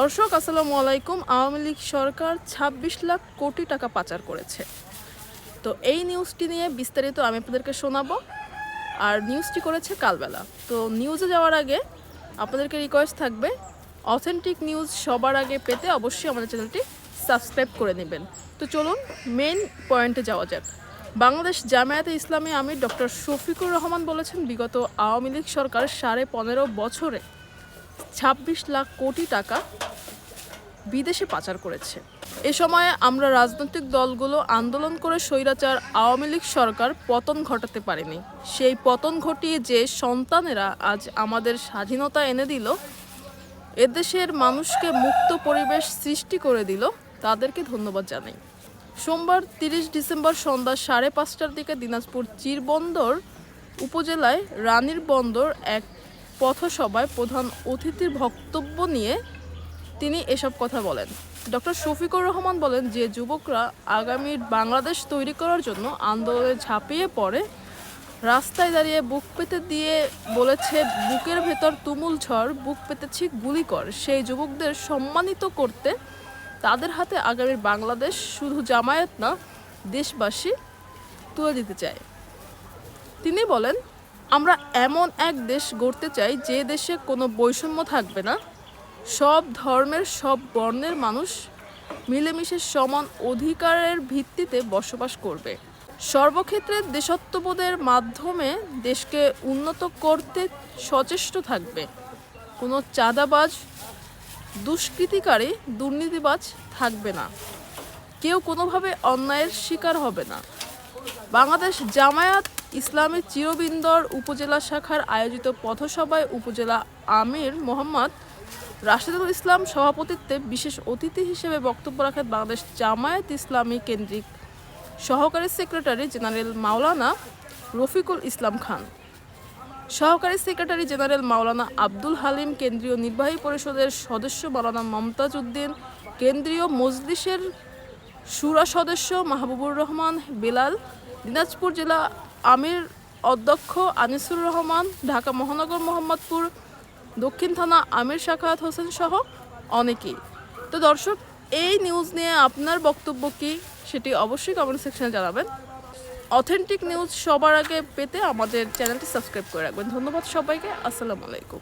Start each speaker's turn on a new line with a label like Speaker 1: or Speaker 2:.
Speaker 1: দর্শক, আসসালামু আলাইকুম। আওয়ামী লীগ সরকার ২৬ লাখ কোটি টাকা পাচার করেছে। তো এই নিউজটি নিয়ে বিস্তারিত আমি আপনাদেরকে শোনাবো। আর নিউজটি করেছে কালবেলা। তো নিউজে যাওয়ার আগে আপনাদেরকে রিকোয়েস্ট থাকবে অথেন্টিক নিউজ সবার আগে পেতে অবশ্যই আমাদের চ্যানেলটি সাবস্ক্রাইব করে নেবেন। তো চলুন মেন পয়েন্টে যাওয়া যাক। বাংলাদেশ জামায়াতে ইসলামী আমির ডক্টর শফিকুর রহমান বলেছেন, বিগত আওয়ামী লীগ সরকার সাড়ে পনেরো বছরে ছাব্বিশ লাখ কোটি টাকা বিদেশে পাচার করেছে। এ সময়ে আমরা রাজনৈতিক দলগুলো আন্দোলন করে স্বৈরাচার আওয়ামী লীগ সরকার পতন ঘটাতে পারেনি। সেই পতন ঘটিয়ে যে সন্তানেরা আজ আমাদের স্বাধীনতা এনে দিল, এদেশের মানুষকে মুক্ত পরিবেশ সৃষ্টি করে দিল, তাদেরকে ধন্যবাদ জানাই। সোমবার তিরিশ ডিসেম্বর সন্ধ্যা সাড়ে পাঁচটার দিকে দিনাজপুর চিরবন্দর উপজেলায় রানীর বন্দর এক পথসভায় প্রধান অতিথির বক্তব্য নিয়ে তিনি এসব কথা বলেন। ডক্টর শফিকুর রহমান বলেন যে যুবকরা আগামীর বাংলাদেশ তৈরি করার জন্য আন্দোলনে ঝাঁপিয়ে পড়ে। রাস্তায় দাঁড়িয়ে বুক পেতে দিয়ে বলেছে, বুকের ভেতর তুমুল ঝড়, বুক পেতেছি গুলি কর। সেই যুবকদের সম্মানিত করতে তাদের হাতে আগামীর বাংলাদেশ শুধু জামায়াত না, দেশবাসী তুলে দিতে চায়। তিনি বলেন আমরা এমন এক দেশ গড়তে চাই যে দেশে কোনো বৈষম্য থাকবে না। সব ধর্মের, সব বর্ণের মানুষ মিলেমিশে সমান অধিকারের ভিত্তিতে বসবাস করবে। সর্বক্ষেত্রে দেশত্ববোধের মাধ্যমে দেশকে উন্নত করতে সচেষ্ট থাকবে। কোনো চাঁদাবাজ, দুষ্কৃতিকারী, দুর্নীতিবাজ থাকবে না। কেউ কোনোভাবে অন্যায়ের শিকার হবে না। বাংলাদেশ জামায়াত ইসলামী চিরবিন্দর উপজেলা শাখার আয়োজিত পথসভায় উপজেলা আমির মোহাম্মদ রাশেদুল ইসলাম সভাপতিত্বে বিশেষ অতিথি হিসেবে বক্তব্য রাখেন বাংলাদেশ জামায়াত ইসলামী কেন্দ্রিক সহকারী সেক্রেটারি জেনারেল মাওলানা রফিকুল ইসলাম খান। সহকারী সেক্রেটারি জেনারেল মাওলানা আব্দুল হালিম, কেন্দ্রীয় নির্বাহী পরিষদের সদস্য মাওলানা মমতাজ উদ্দিন কেন্দ্রীয় মজলিসের সুরা সদস্য মাহবুবুর রহমান, বেলাল, দিনাজপুর জেলা আমির, অধ্যক্ষ আনিসুর রহমান, ঢাকা মহানগর মোহাম্মদপুর, দক্ষিণ থানা আমির শাখাত হোসেন সহ অনেকেই। তো দর্শক, এই নিউজ নিয়ে আপনার বক্তব্য কী সেটি অবশ্যই কমেন্ট সেকশনে জানাবেন। অথেন্টিক নিউজ সবার আগে পেতে আমাদের চ্যানেলটি সাবস্ক্রাইব করে রাখবেন। ধন্যবাদ সবাইকে। আসসালামু আলাইকুম।